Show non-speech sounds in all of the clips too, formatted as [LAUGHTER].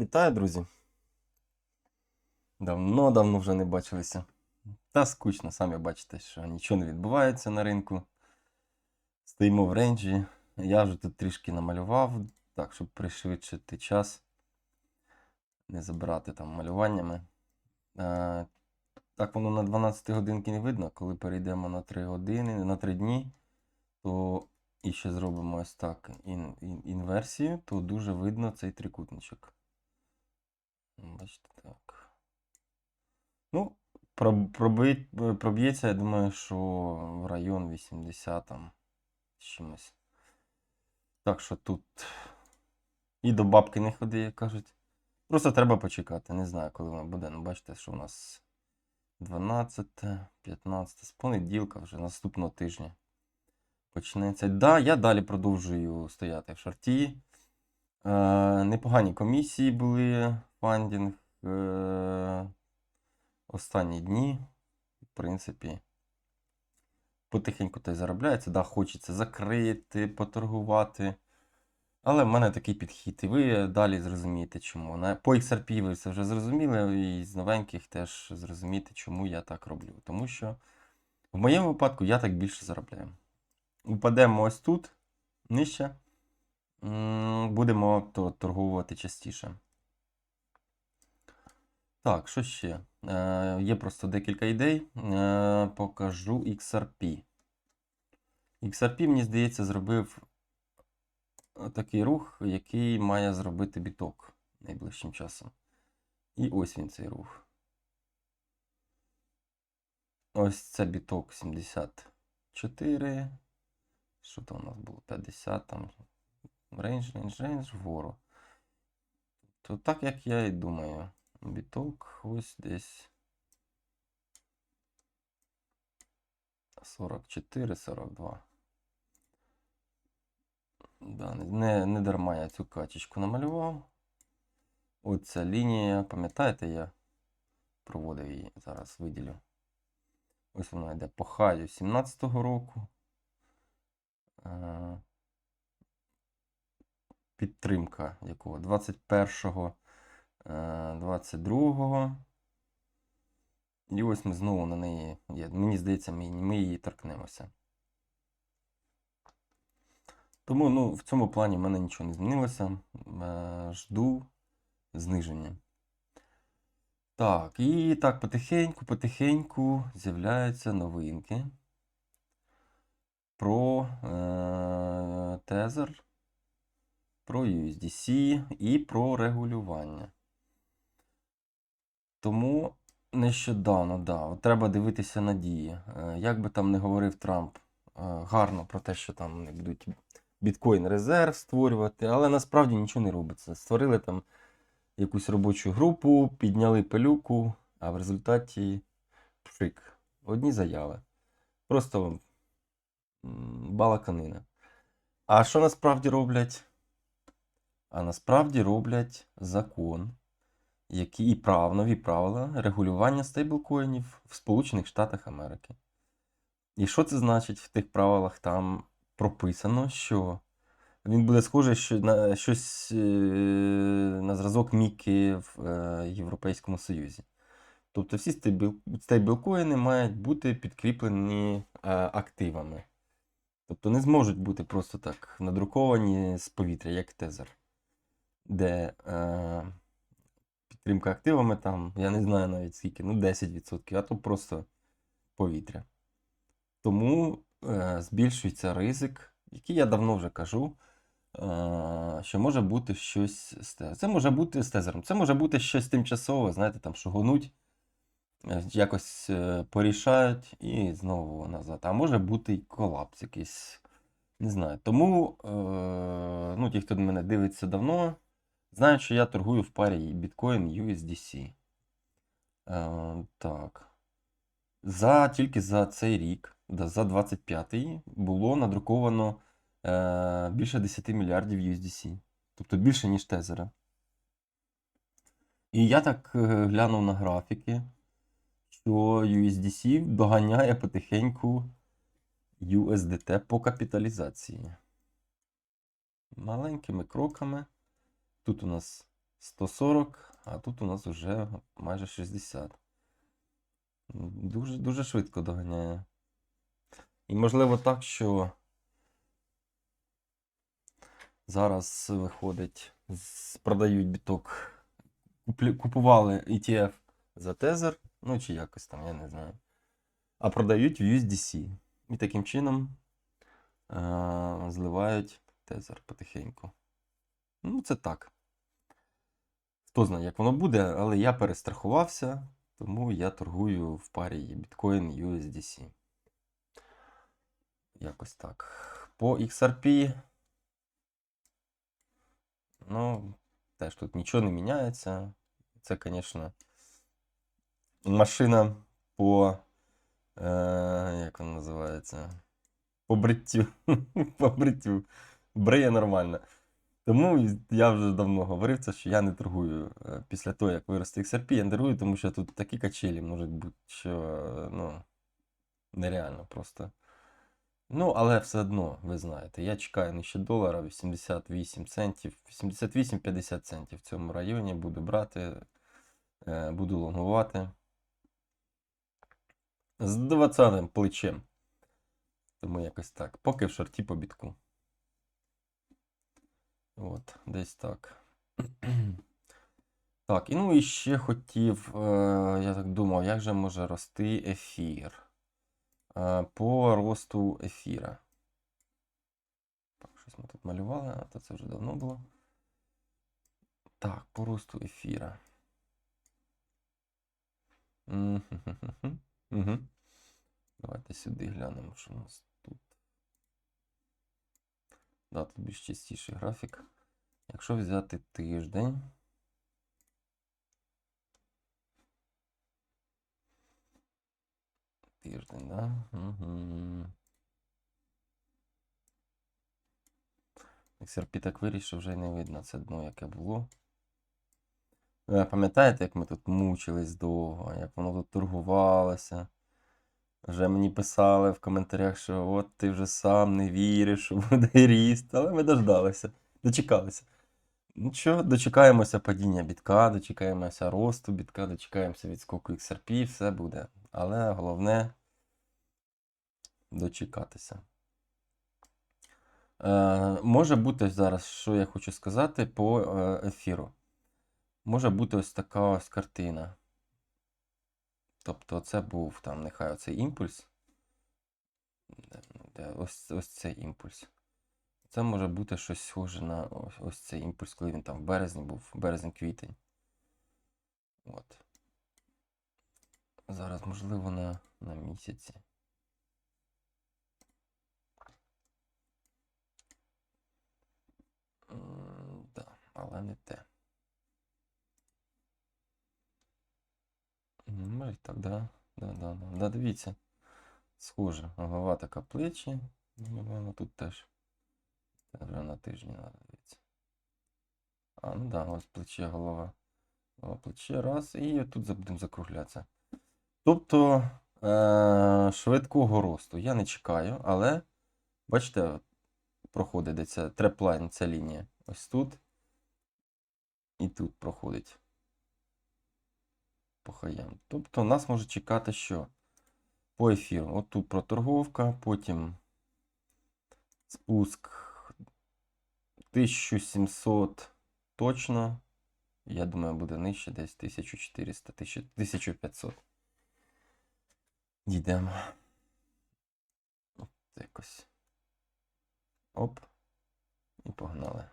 Вітаю, друзі. Давно-давно вже не бачилися. Та скучно, самі бачите, що нічого не відбувається на ринку. Стоїмо в рейнджі. Я вже тут трішки намалював, так, щоб пришвидшити час. Не забирати там малюваннями. Е, так воно на 12 годинки не видно. Коли перейдемо на 3 години, на 3 дні, то і ще зробимо ось так ін, ін, інверсію, то дуже видно цей трикутничок. Бачите, так. Ну, проб- проб'ється, я думаю, що в район 80 там чимось. Так що тут і до бабки не ходи, як кажуть. Просто треба почекати. Не знаю, коли воно буде. Ну, бачите, що у нас 12, 15, з понеділка вже наступного тижня почнеться. Да, я далі продовжую стояти в шорті. Е, непогані комісії були, фандінг. Е, останні дні, в принципі, потихеньку та заробляється. Да, хочеться закрити, поторгувати. Але в мене такий підхід. І ви далі зрозумієте, чому. По XRP ви це вже зрозуміли, і з новеньких теж зрозумієте, чому я так роблю. Тому що в моєму випадку я так більше заробляю. Упадемо ось тут, нижче. Будемо то торгувати частіше. Так, що ще? Е, є просто декілька ідей. Е, покажу XRP. XRP, мені здається, зробив такий рух, який має зробити біток найближчим часом. І ось він цей рух. Ось це біток 74. Що там у нас було? 50 там. Рейндж, рейндж, рейндж вгору. То так як я і думаю. Біток ось десь 44-42. Да, не, не дарма я цю качечку намалював. Оця лінія, пам'ятаєте, я проводив її, зараз виділю. Ось вона йде по хаю 17-го року. Підтримка якого? 21-го. 22-го. І ось ми знову на неї є. Мені здається, ми, її торкнемося. Тому ну, в цьому плані в мене нічого не змінилося. Е, Жду зниження. Так, і так, потихеньку, потихеньку з'являються новинки про е, тезер, про USDC і про регулювання. Тому нещодавно, да, треба дивитися на дії. Е, Як би там не говорив Трамп е, гарно про те, що там будуть біткоін резерв створювати, але насправді нічого не робиться. Створили там якусь робочу групу, підняли пилюку, а в результаті пшик. Одні заяви. Просто балаканина. А що насправді роблять? А насправді роблять закон які і прав, нові правила регулювання стейблкоїнів в Сполучених Штатах Америки. І що це значить в тих правилах? Там прописано, що він буде схожий що- на щось е, на зразок Міки в е, Європейському Союзі. Тобто всі стейблкоїни мають бути підкріплені е, активами. Тобто не зможуть бути просто так надруковані з повітря, як тезер, де е, підтримка активами там, я не знаю навіть скільки, ну 10%, а то просто повітря. Тому е, збільшується ризик, який я давно вже кажу, е, що може бути щось з тезером. Це може бути з тезером, це може бути щось тимчасове, знаєте, там шугонуть, е, якось е, порішають і знову назад. А може бути і колапс якийсь. Не знаю. Тому, е, ну, ті, хто мене дивиться давно, знають, що я торгую в парі Bitcoin USDC. Е, так. За, тільки за цей рік, да, за 25-й, було надруковано е, більше 10 мільярдів USDC. Тобто більше, ніж тезера. І я так е, глянув на графіки, що USDC доганяє потихеньку USDT по капіталізації. Маленькими кроками. Тут у нас 140, а тут у нас вже майже 60. Дуже, дуже швидко доганяє. І можливо так, що зараз виходить, продають біток, купували ETF за тезер, ну чи якось там, я не знаю. А продають в USDC. І таким чином е- зливають тезер потихеньку. Ну, це так. Хто знає, як воно буде, але я перестрахувався, тому я торгую в парі біткоін USDC. Якось так. По XRP. Ну, теж тут нічого не міняється. Це, звісно, машина по. Е, як вона називається? По бриттю. [LAUGHS] по бриттю. Бриє нормально. Тому я вже давно говорив це, що я не торгую е, після того, як виросте XRP, я не торгую, тому що тут такі качелі можуть бути, що е, ну, нереально просто. Ну, але все одно, ви знаєте, я чекаю нижче долара 88 центів, 88-50 центів в цьому районі буду брати, е, буду лонгувати. З 20 плечем. Тому якось так. Поки в шорті по бітку. От, десь так. [CLEARS THROAT] Так, і ну і ще хотів, е, я так думав, як же може рости ефір. Е, По росту ефіра. Так, щось ми тут малювали, а то це вже давно було. Так, по росту ефіра. [LAUGHS] Давайте сюди глянемо, що у нас. Да, тут більш чистіший графік. Якщо взяти тиждень. Тиждень, да? Угу. XRP так вирішив, вже не видно це дно, яке було. Пам'ятаєте, як ми тут мучились довго, як воно тут торгувалося? Вже мені писали в коментарях, що от ти вже сам не віриш, що буде [LAUGHS] ріст, але ми дождалися, дочекалися. Ну що, дочекаємося падіння бітка, дочекаємося росту бітка, дочекаємося відскоку XRP, все буде. Але головне дочекатися. Е, може бути зараз, що я хочу сказати по е, ефіру. Може бути ось така ось картина. Тобто це був там, нехай оцей імпульс. Де, де, ось, ось цей імпульс. Це може бути щось схоже на ось, ось цей імпульс, коли він там в березні був, березень-квітень. От. Зараз, можливо, на, на місяці. Да, але не те. І так, да. Да, да, да. Да, дивіться. Схоже, голова така плечі. Ну, тут теж. Вже на тижні треба дивитися. А, ну да, ось плече, голова. Голова, плече, раз, і тут будемо закруглятися. Тобто е- швидкого росту я не чекаю, але бачите, проходить ця треплайн, ця лінія. Ось тут. І тут проходить по хаям. Тобто нас може чекати що? По ефіру. От тут проторговка, потім спуск 1700 точно. Я думаю, буде нижче, десь 1400, 1500. Дійдемо. Якось. Оп. І погнали.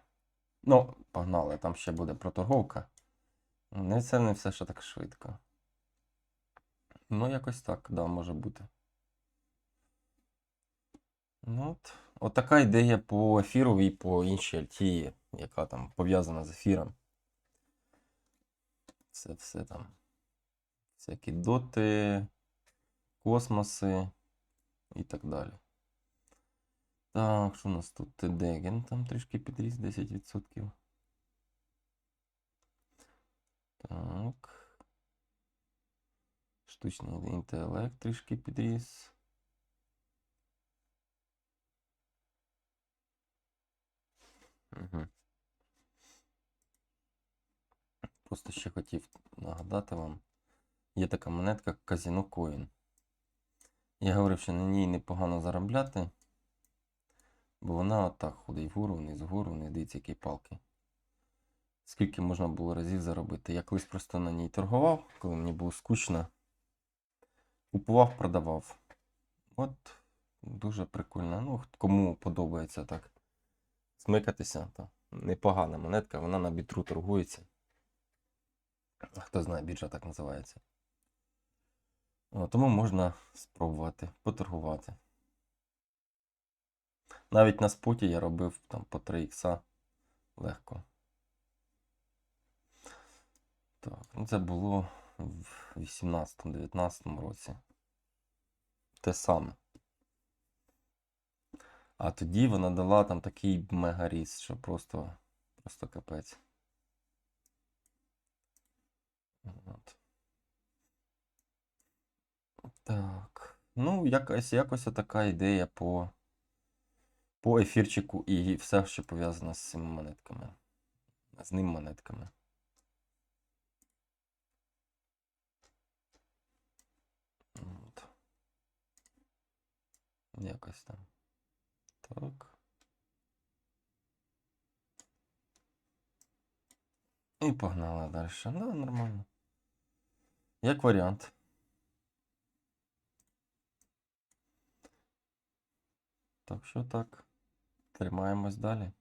Ну, погнали, там ще буде проторговка. Не це не все ще так швидко. Ну, якось так, да, може бути. Ну, от, от така ідея по ефіру і по іншій альті, яка там пов'язана з ефіром. Це все там. Всякі доти, космоси і так далі. Так, що у нас тут? Деген там трішки підріс 10%. Так. Штучний інтелект трішки підріс. Угу. просто ще хотів нагадати вам. Є така монетка Казіно Coin. Я говорив, що на ній непогано заробляти, бо вона отак ходить вгору, вниз, вгору, вниз, дивіться, які палки. Скільки можна було разів заробити. Я колись просто на ній торгував, коли мені було скучно. Купував, продавав. От дуже прикольно. Ну, кому подобається так смикатися, то непогана монетка, вона на бітру торгується. Хто знає, біржа так називається. О, тому можна спробувати поторгувати. Навіть на споті я робив там по 3 ікса легко. Так, ну це було в 18-19 році. Те саме. А тоді вона дала там такий мегаріс, що просто, просто капець. От. Так. Ну, якась, якось така ідея по, по ефірчику і все, що пов'язано з цими монетками. З ним монетками. От. Якось там. Так. І погнали далі. Да, нормально. Як варіант. Так що так. Тримаємось далі.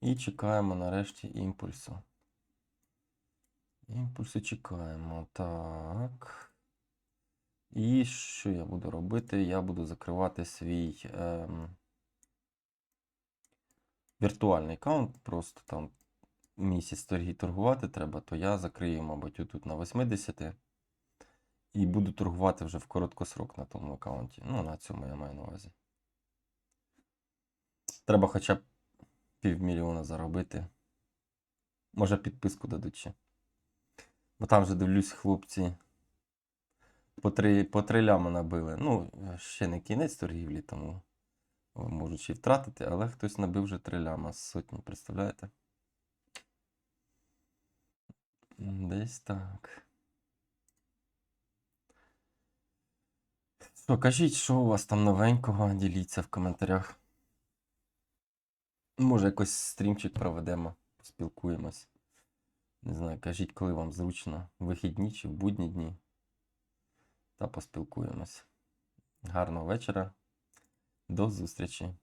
І чекаємо нарешті імпульсу. Імпульсу чекаємо. Так. І що я буду робити? Я буду закривати свій ем, віртуальний аккаунт. Просто там місяць торги торгувати треба, то я закрию, мабуть, отут на 80. І буду торгувати вже в короткосрок на тому аккаунті. Ну, на цьому я маю на увазі. Треба хоча б півмільйона заробити. Може підписку дадуть ще. Бо там вже дивлюсь, хлопці по три, по три ляма набили. Ну, ще не кінець торгівлі, тому можуть ще й втратити, але хтось набив вже три ляма з сотні, представляєте? Десь так. Що, кажіть, що у вас там новенького, діліться в коментарях. Може, якось стрімчик проведемо, поспілкуємось. Не знаю, кажіть, коли вам зручно, вихідні чи в будні дні. Та поспілкуємось. Гарного вечора. До зустрічі!